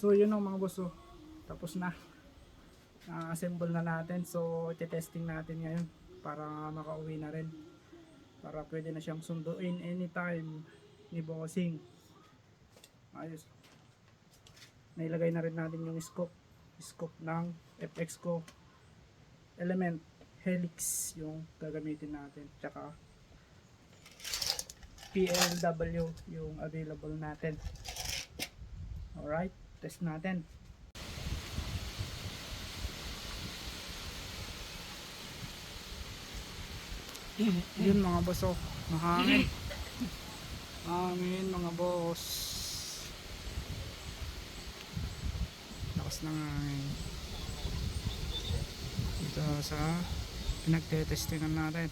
So yun ang mga boss oh. Tapos na. Na-assemble na natin. So iti-testing natin ngayon para makauwi na rin. Para pwede na siyang sunduin anytime ni bossing. Ayos. Nailagay na rin natin yung scope. Scope ng FX ko element helix yung gagamitin natin. Tsaka PLW yung available natin. Alright, test natin. Yun mga boss oh, mahangin. Mga boss. Lakas ng hangin. Dito sa pinagtetestingan natin.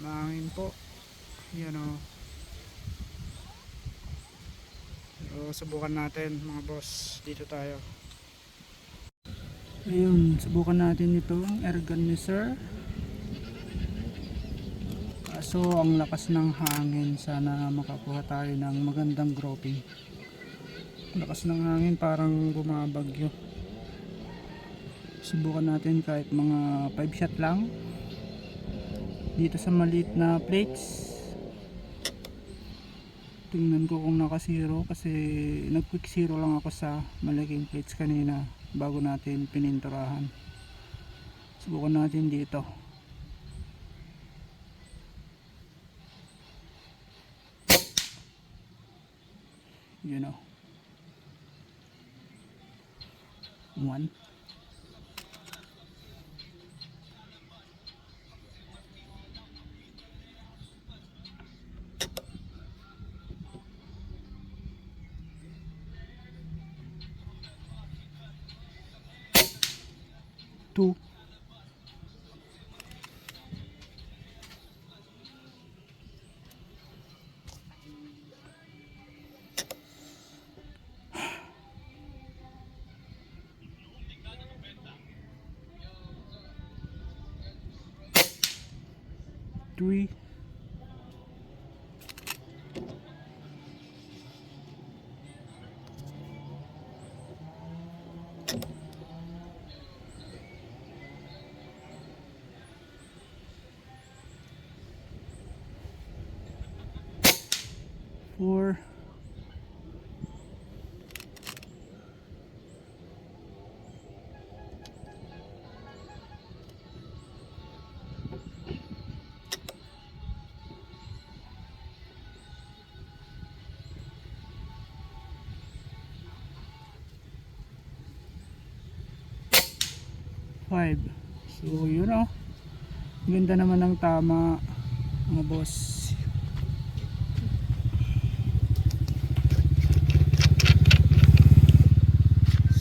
Mahangin po. Yan oh. Subukan natin mga boss. Dito tayo. Ayun, subukan natin itong air gun ni sir. Kaso ang lakas ng hangin. Sana makakuha tayo ng magandang groping. Lakas ng hangin parang bumabagyo. Subukan natin kahit mga 5 shot lang. Dito sa maliit na plates. Tingnan ko kung naka zero kasi nag quick zero lang ako sa malaking plates kanina bago natin pininturahan. Subukan natin dito. You know. One. tu. Three Four. Five. So, yun o. Ganda naman ng tama, mga boss.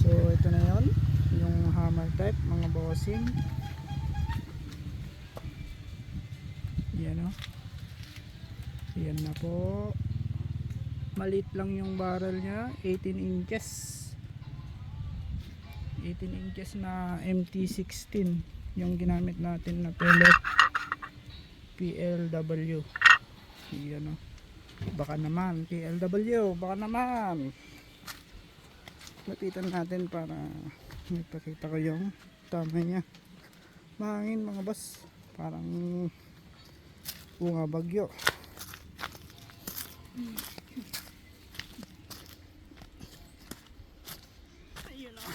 So, ito na yon Yung hammer type, mga bossing. Yan o. Yan na po. Maliit lang yung barrel niya. 18 inches. 18 inches na MT16 yung ginamit natin na pellet PLW yan o baka naman PLW baka naman lapitan natin para ipakita ko yung tama niya. Mahangin mga boss. Parang bunga bagyo. Ayun o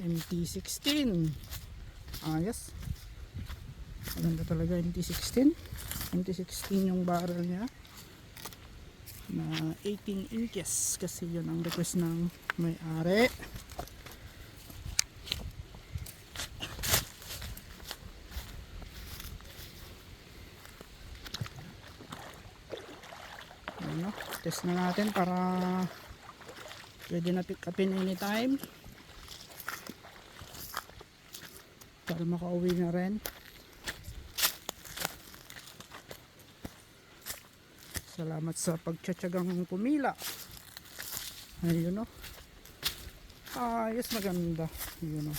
MT16 ayos. Maganda talaga MT16 MT16 yung barrel niya na 18 inches kasi yun ang request ng may-ari. Ano, test na natin para pwede na pick upin anytime. Para makauwi na rin salamat sa pagtsatsagang pumila. Ayun o ayos maganda. Yun o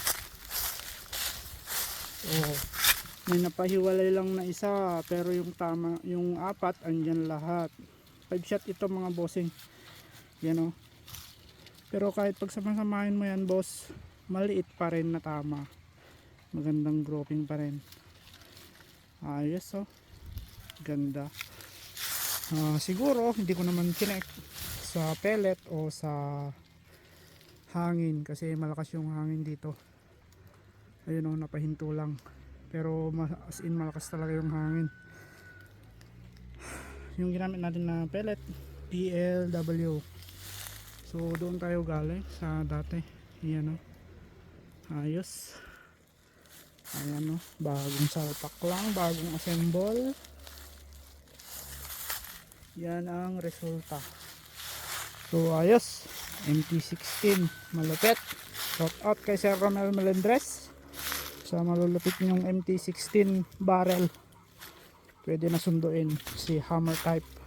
oh may napahiwalay lang na isa pero yung tama yung apat andyan lahat. 5 shot ito mga bossing. Yan o pero kahit pag samasamahin mo yan boss maliit pa rin na tama. Magandang grouping pa rin. Ayos oh. Ganda Ah, siguro hindi ko naman chinek sa pellet o sa hangin kasi malakas yung hangin dito. Ayun oh napahinto lang. Pero as in malakas talaga yung hangin. Yung ginamit natin na pellet PLW so doon tayo galing sa dati. Yan o. Ayos. Ayan o. Bagong salpak lang bagong assemble yan ang resulta. So ayos. MT16 malupit. Shout out kay Sir Romel Melendres sa malulupit yung MT16 barrel. Pwede na sunduin si hammer type